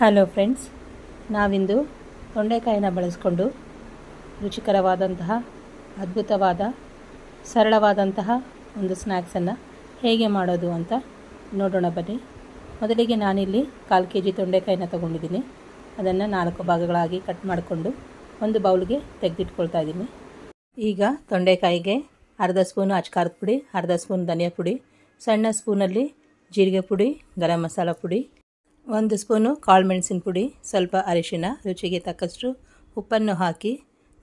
Hello friends, ನಾವಿಂದು ತೊಂಡೆಕಾಯಿನ ಬಳಸ್ಕೊಂಡು ರುಚಿಕರವಾದಂತಹ, ಅದ್ಭುತವಾದ, ಸರಳವಾದಂತಹ ಒಂದು ಸ್ನ್ಯಾಕ್ಸನ್ನು ಹೇಗೆ ಮಾಡೋದು ಅಂತ ನೋಡೋಣ ಬನ್ನಿ. ಮೊದಲಿಗೆ ನಾನಿಲ್ಲಿ ಕಾಲು ಕೆ ಜಿ ತೊಂಡೆಕಾಯಿನ ತೊಗೊಂಡಿದ್ದೀನಿ. ಅದನ್ನು ನಾಲ್ಕು ಭಾಗಗಳಾಗಿ ಕಟ್ ಮಾಡಿಕೊಂಡು ಒಂದು ಬೌಲ್ಗೆ ತೆಗೆದಿಟ್ಕೊಳ್ತಾ ಇದ್ದೀನಿ. ಈಗ ತೊಂಡೆಕಾಯಿಗೆ ಅರ್ಧ ಸ್ಪೂನು ಅಚ್ಕಾರದ ಪುಡಿ, ಅರ್ಧ ಸ್ಪೂನ್ ಧನಿಯಾ ಪುಡಿ, ಸಣ್ಣ ಸ್ಪೂನಲ್ಲಿ ಜೀರಿಗೆ ಪುಡಿ, ಗರಂ ಮಸಾಲ ಪುಡಿ ಒಂದು ಸ್ಪೂನು ಕಾಳು ಮೆಣಸಿನ ಪುಡಿ, ಸ್ವಲ್ಪ ಅರಿಶಿನ, ರುಚಿಗೆ ತಕ್ಕಷ್ಟು ಉಪ್ಪನ್ನು ಹಾಕಿ,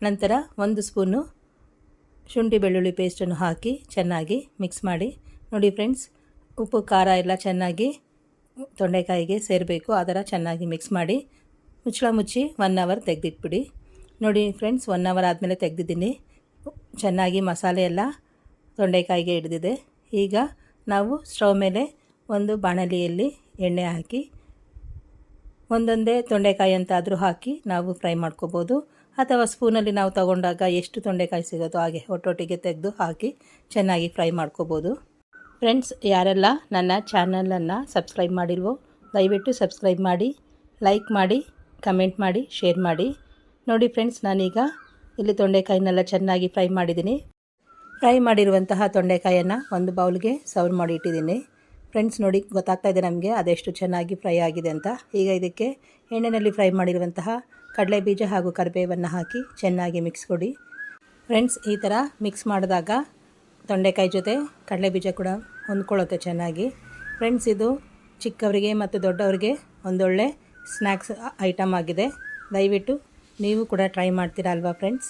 ನಂತರ ಒಂದು ಸ್ಪೂನು ಶುಂಠಿ ಬೆಳ್ಳುಳ್ಳಿ ಪೇಸ್ಟನ್ನು ಹಾಕಿ ಚೆನ್ನಾಗಿ ಮಿಕ್ಸ್ ಮಾಡಿ. ನೋಡಿ ಫ್ರೆಂಡ್ಸ್, ಉಪ್ಪು, ಖಾರ ಎಲ್ಲ ಚೆನ್ನಾಗಿ ತೊಂಡೆಕಾಯಿಗೆ ಸೇರಬೇಕು. ಆ ಥರ ಚೆನ್ನಾಗಿ ಮಿಕ್ಸ್ ಮಾಡಿ ಮುಚ್ಚಳ ಮುಚ್ಚಿ ಒನ್ ಅವರ್ ತೆಗೆದಿಟ್ಬಿಡಿ. ನೋಡಿ ಫ್ರೆಂಡ್ಸ್ ಒನ್ ಅವರ್ ಆದಮೇಲೆ ತೆಗೆದಿದ್ದೀನಿ. ಚೆನ್ನಾಗಿ ಮಸಾಲೆ ಎಲ್ಲ ತೊಂಡೆಕಾಯಿಗೆ ಹಿಡಿದಿದೆ. ಈಗ ನಾವು ಸ್ಟವ್ ಮೇಲೆ ಒಂದು ಬಾಣಲಿಯಲ್ಲಿ ಎಣ್ಣೆ ಹಾಕಿ ಒಂದೊಂದೇ ತೊಂಡೆಕಾಯಿ ಅಂತಾದರೂ ಹಾಕಿ ನಾವು ಫ್ರೈ ಮಾಡ್ಕೋಬೋದು. ಅಥವಾ ಸ್ಪೂನಲ್ಲಿ ನಾವು ತಗೊಂಡಾಗ ಎಷ್ಟು ತೊಂಡೆಕಾಯಿ ಸಿಗುತ್ತೋ ಹಾಗೆ ಒಟ್ಟೊಟ್ಟಿಗೆ ತೆಗೆದು ಹಾಕಿ ಚೆನ್ನಾಗಿ ಫ್ರೈ ಮಾಡ್ಕೋಬೋದು. ಫ್ರೆಂಡ್ಸ್, ಯಾರೆಲ್ಲ ನನ್ನ ಚಾನಲನ್ನು ಸಬ್ಸ್ಕ್ರೈಬ್ ಮಾಡಿಲ್ವೋ, ದಯವಿಟ್ಟು ಸಬ್ಸ್ಕ್ರೈಬ್ ಮಾಡಿ, ಲೈಕ್ ಮಾಡಿ, ಕಮೆಂಟ್ ಮಾಡಿ, ಶೇರ್ ಮಾಡಿ. ನೋಡಿ ಫ್ರೆಂಡ್ಸ್, ನಾನೀಗ ಇಲ್ಲಿ ತೊಂಡೆಕಾಯಿನೆಲ್ಲ ಚೆನ್ನಾಗಿ ಫ್ರೈ ಮಾಡಿದ್ದೀನಿ. ಫ್ರೈ ಮಾಡಿರುವಂತಹ ತೊಂಡೆಕಾಯನ್ನು ಒಂದು ಬೌಲ್ಗೆ ಸರ್ವ್ ಮಾಡಿ ಇಟ್ಟಿದ್ದೀನಿ. ಫ್ರೆಂಡ್ಸ್ ನೋಡಿ, ಗೊತ್ತಾಗ್ತಾ ಇದೆ ನಮಗೆ ಅದೆಷ್ಟು ಚೆನ್ನಾಗಿ ಫ್ರೈ ಆಗಿದೆ ಅಂತ. ಈಗ ಇದಕ್ಕೆ ಎಣ್ಣೆಯಲ್ಲಿ ಫ್ರೈ ಮಾಡಿರುವಂತಹ ಕಡಲೆ ಬೀಜ ಹಾಗೂ ಕರಿಬೇವನ್ನು ಹಾಕಿ ಚೆನ್ನಾಗಿ ಮಿಕ್ಸ್ ಕೊಡಿ. ಫ್ರೆಂಡ್ಸ್, ಈ ಥರ ಮಿಕ್ಸ್ ಮಾಡಿದಾಗ ತೊಂಡೆಕಾಯಿ ಜೊತೆ ಕಡಲೆ ಬೀಜ ಕೂಡ ಹೊಂದ್ಕೊಳ್ಳುತ್ತೆ ಚೆನ್ನಾಗಿ. ಫ್ರೆಂಡ್ಸ್, ಇದು ಚಿಕ್ಕವರಿಗೆ ಮತ್ತು ದೊಡ್ಡವರಿಗೆ ಒಂದೊಳ್ಳೆ ಸ್ನ್ಯಾಕ್ಸ್ ಐಟಮ್ ಆಗಿದೆ. ದಯವಿಟ್ಟು ನೀವು ಕೂಡ ಟ್ರೈ ಮಾಡ್ತೀರಾ ಅಲ್ವಾ ಫ್ರೆಂಡ್ಸ್?